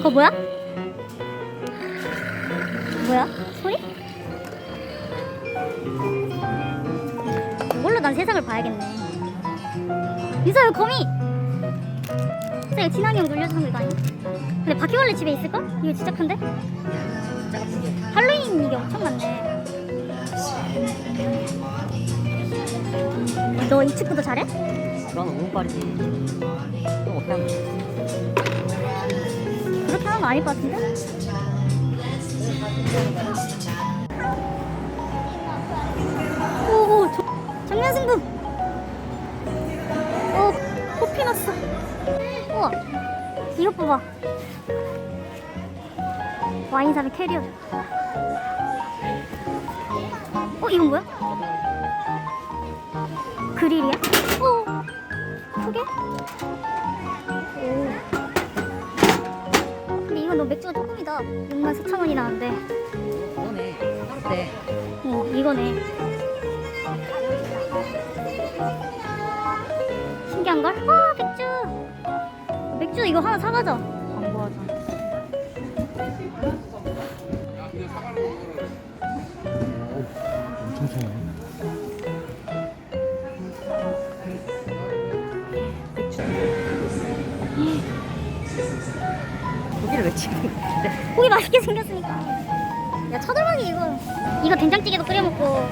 그거 뭐야? 뭐야? 소리? 이걸로 난 세상을 봐야겠네. 여기 거미! 진짜 이거 형 놀려주는 거 아니야? 근데 바퀴벌레 집에 있을걸? 이거 진짜 큰데? 할로윈 이게 엄청 많네. 너 이 축구도 잘해? 그런 운빨이지. 또 못하 거 아닐 것 같은데? 오오 정면 승부 오 코피 났어 우와 이것 봐봐 와인삼의 캐리어 어 이건 뭐야? 그릴이야? 너무 맥주가 조금이다. 6만 4천 원이 나는데. 그거네. 하루 때어 이거네. 신기한걸? 와 맥주. 맥주 이거 하나 사가자. 광고하자. 엄청 좋네. 고기를 왜 지금 근데 고기 맛있게 생겼으니까 야 차돌박이 이거 이거 된장찌개도 끓여 먹고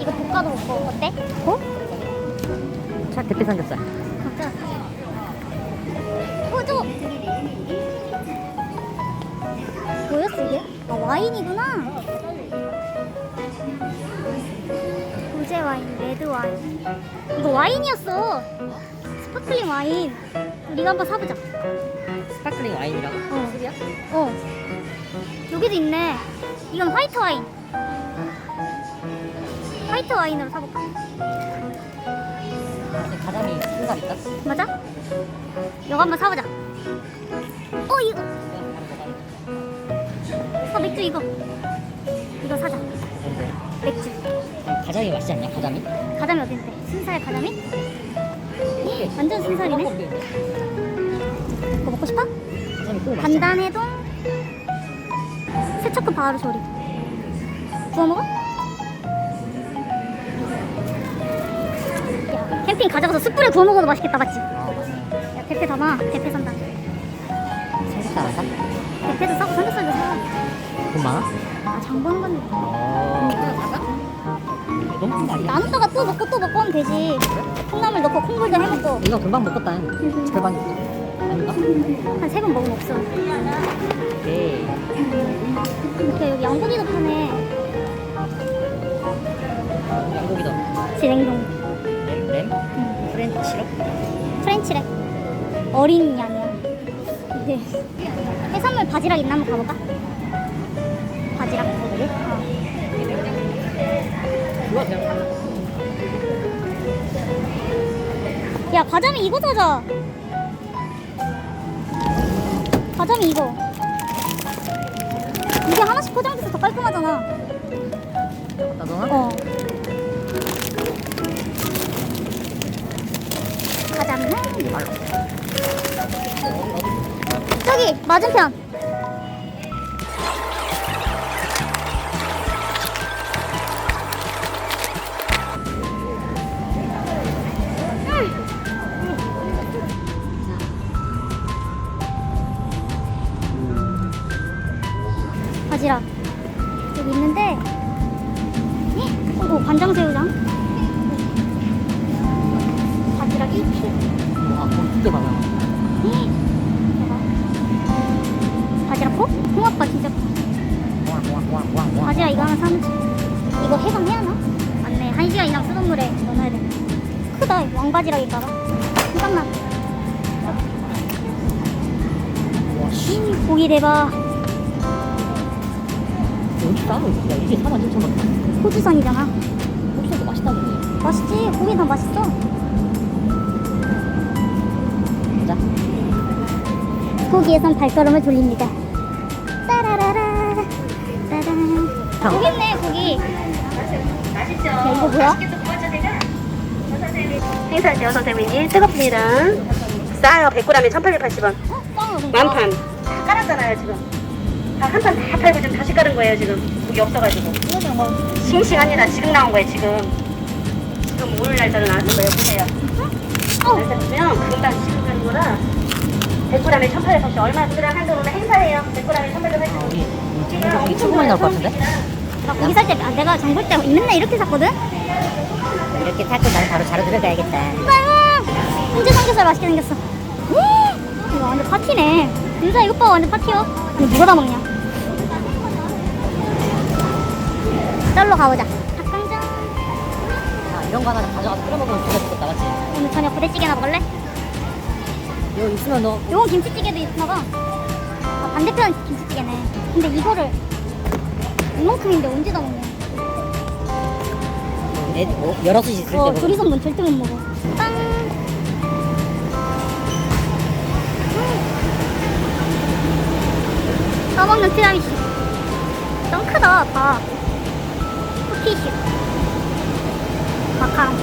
이거 볶아도 먹고 어때? 어? 차 대패 삼겹살. 진짜 어 저거 뭐였어 이게? 아 와인이구나 로제 와인, 레드 와인 이거 와인이었어 스파클링 와인 우리가 한번 사보자 스파클링 와인이라고? 어. 어 여기도 있네 이건 화이트 와인 화이트 와인으로 사볼까? 근데 가자미 생각 있다? 맞아? 이거 한번 사보자 어 이거 어 맥주 이거 이거 사자 맥주 가자미 맛있지 않냐? 가자미? 가자미 어딘데? 순살 가자미? 완전 순살이네 먹고 싶어? 단단해동 세척금 바로 조리 구워 먹어? 야 캠핑 가져가서 숯불에 구워 먹어도 맛있겠다 맞지? 아. 야 대패 담아 대패 산다 삼겹살 안 사? 대패도 사고 삼겹살도 사 많아? 아 장 보는 건데 어. 너무? 나눴다가 또 먹고 또 먹고 하면 되지 콩나물 넣고 콩물도 해먹고 이거 금방 먹겠다. 절반 한 세 번 먹으면 없어. 오케이. 이렇게 여기 양고기도 파네. 양고기도. 진행동. 램, 램, 프렌치 시럽. 프렌치래. 어린 양이야 이게 해산물 바지락 있나 한번 가볼까? 바지락? 어. 그거 그냥 야 가자미 이거 사자 가자미 이거. 이게 하나씩 포장돼서 더 깔끔하잖아. 갖다 넣어? 어 가자미는 이걸로 저기 맞은편 바지락 여기 있는데 헉, 어, 간장새우장 바지락 1kg 와, 그거 진짜 많아. 바지락 코? 홍합바 진짜 커. 바지락 이거 하나 사면 이거 해감해야 하나? 맞네. 한 시간 이상 쓰던 물에 넣어놔야 돼 크다 왕바지락일까봐. 잠깐만 와, 씨. 고기 대박 있어. 야, 이게 4만 7천 원. 호주산이잖아 혹시 맛있다더니. 맛있지? 고기 다 맛있어 가자. 고기에선 발걸음을 돌립니다 따라라라 따란 고기 있네 고기 야 이거 뭐야? 행사지요 선생님 뜨겁습니다 싸요 100g에 1880원 어? 빵 만판 깔았잖아요 지금. 다한판 다 팔고 지금 다시 깔은 거예요 지금. 고기 없어가지고. 싱싱합니다. 지금 나온 거예요 지금. 지금 5일 날짜로 나왔는 거예요 보세요. 날짜 보면 금방 지금 가는 거라 100g에 1,800원 얼마 그냥 한 돈으로 행사해요. 100g에 1,800원. 우리 우리 친구 많이 나올 것 같은데? 나 고기 살 때 내가 장 볼 때 맨날 이렇게 샀거든? 이렇게 살때 나는 바로 자러 들어가야겠다. 아, 훈제 삼겹살 맛있게 생겼어. 음, 이거 완전 파티네. 진짜 이것 봐 완전 파티요. 아니 누가 다 먹냐? 썰로 가보자. 닭강정. 아, 이런 거 하나 가져가서 끓여 먹으면 진짜 좋겠다, 맞지? 오늘 저녁 부대찌개나 먹을래? 이거 있으면 너 요건 김치찌개도 있나봐. 아, 반대편 김치찌개네. 근데 이거를 이만큼인데 언제 다 먹냐? 내, 뭐, 여럿이 있을 때 어, 먹으면 둘이서는 절대 못 먹어. 티라미수. 짱 크다, 다. 쿠키슈. 마카롱.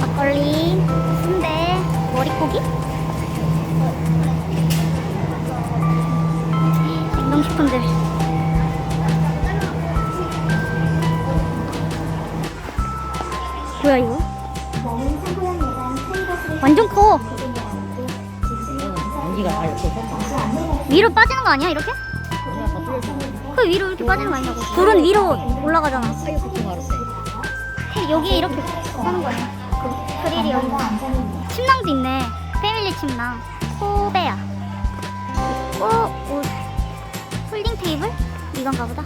막걸리, 순대, 머릿고기. 위로 빠지는 거 아니야 이렇게? 그 위로 이렇게 빠지는 거 아니냐고. 불은 위로 올라가잖아. 여기에 이렇게 하는 거 아니야? 그 그릴이 여기. 침낭도 있네. 패밀리 침낭. 코베야. 있고 옷 폴딩 테이블? 이건가 보다.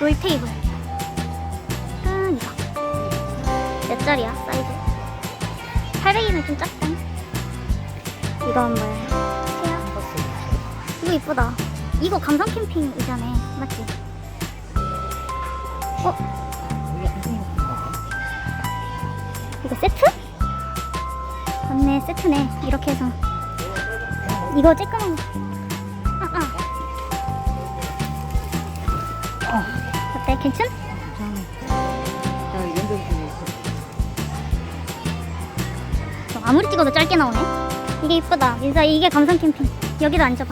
롤 테이블 몇 짜리야 사이즈 800이면 좀 작다 이건 뭐야 체어 이거 이쁘다 이거 감성 캠핑 의자네 맞지? 어? 이거 세트? 맞네 세트네 이렇게 해서 이거 쬐끄만 거 아, 아. 어. 어때 괜찮? 아무리 찍어도 짧게 나오네. 이게 이쁘다. 민서 이게 감성 캠핑. 여기도 앉아봐.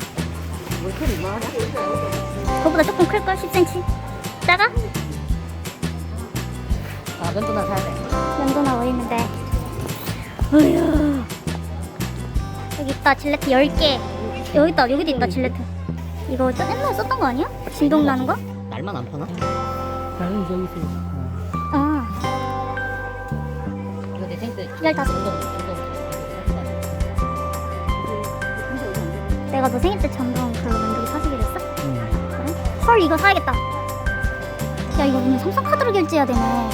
그거보다 조금 클걸? 10cm? 작아? 아, 면도나 사야 돼. 면도나 어딨는데. 어휴. 여기 있다. 질레트 10개. 여기 있다. 여기도 있다. 질레트. 이거 저 옛날에 썼던 거 아니야? 진동 나는 거? 날만 안 파나? 나는 저기 있어. 아, 이거 내 생때 15. 내가 너 생일 때 전동 그걸로 만들기 사주기로 했어? 그래? 헐 이거 사야겠다 야 이거 오늘 삼성카드로 결제해야 되네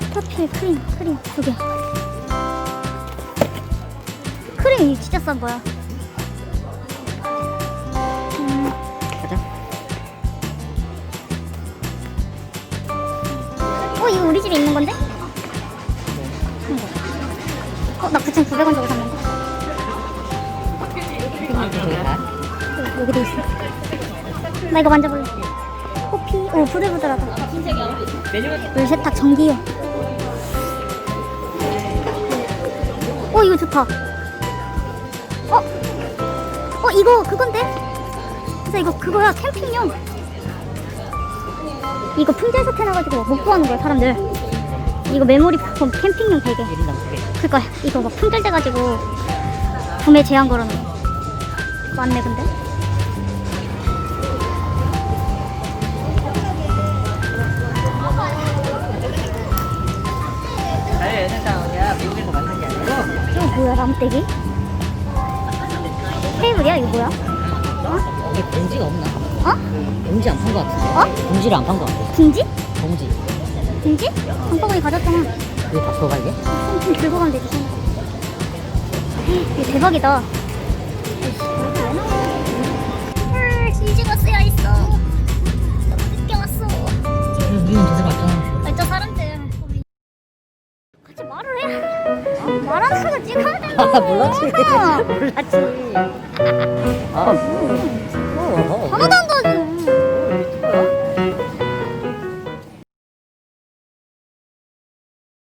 스타필 크림 크림 두개 크림 이거 진짜 싼 거야 음. 어 이거 우리 집에 있는 건데? 어, 나 9,900원 주고 샀는데. 여기, 여기도 있어. 나 이거 만져볼래. 호피, 오, 부들부들하다. 물 세탁 전기요. 어, 이거 좋다. 어? 어, 이거 그건데? 그래서 이거 그거야, 캠핑용. 이거 품절사 해놔가지고 못 구하는 거야, 사람들. 이거 메모리 폼 캠핑용 베개. 1인당 두 개. 그니까 이거 막 품절돼가지고 구매 제한 걸어놓은 거. 맞네 근데 미국에서 만난 게 아니고. 이거 뭐야 나무떼기? 테이블이야 이거 뭐야? 여기 봉지가 없나? 어? 봉지 안 판 거 같은데. 어? 봉지를 안 판 거 같아. 둥지? 봉지. 둥지? 장바구니 가졌잖아 이거 다 들어가, 이게? 좀 들고 가면 되지 손. 이거 대박이다 헐 진지가 쓰여있어 몰랐지. 거. 몰랐지. 아, 뭐.